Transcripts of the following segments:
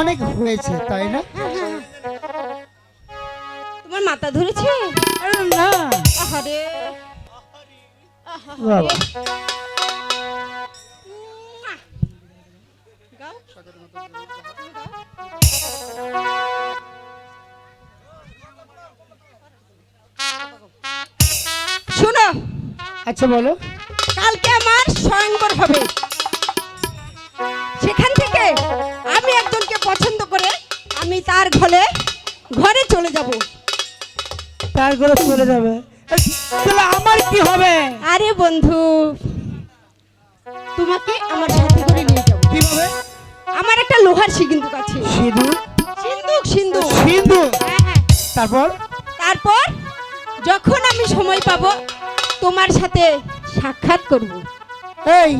অনেক হয়েছে তাই না? তোমার মাথা ধরেছে? না। আহারে। শোনো আচ্ছা বলো। কালকে আমার স্বয়ংবর হবে। আমি তার ঘরে ঘরে চলে যাব। তার করে চলে যাবে। তাহলে আমার কি হবে? আরে বন্ধু তোমাকে আমার সাথে করে নিয়ে যাব। কীভাবে আমার একটা লোহার সিন্ধুক আছে। সিঁদুর? সিন্ধুক সিন্ধুক। সিঁদুর? হ্যাঁ, হ্যাঁ। তারপর? তারপর যখন আমি সময় পাবো তোমার সাথে সাক্ষাৎ করব। এই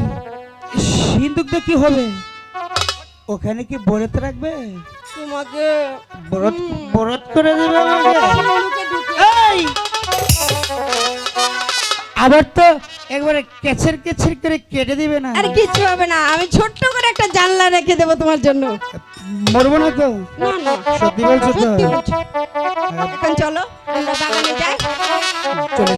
সিন্দুক দিয়ে কি হবে? ওখানে কি বরত রাখবে? তোমাকে। বরত। বরত করে দেবে আমাকে? এই! আবার তো একবারে কেছের কেছের করে কেটে দিবে না। আর কিছু হবে না আমি ছোট্ট করে একটা জানলা রেখে দেবো তোমার জন্য। মরবো না তো? না না। সত্যি বলছো তো? এখন চলো আমরা বাগানে যাই। চলে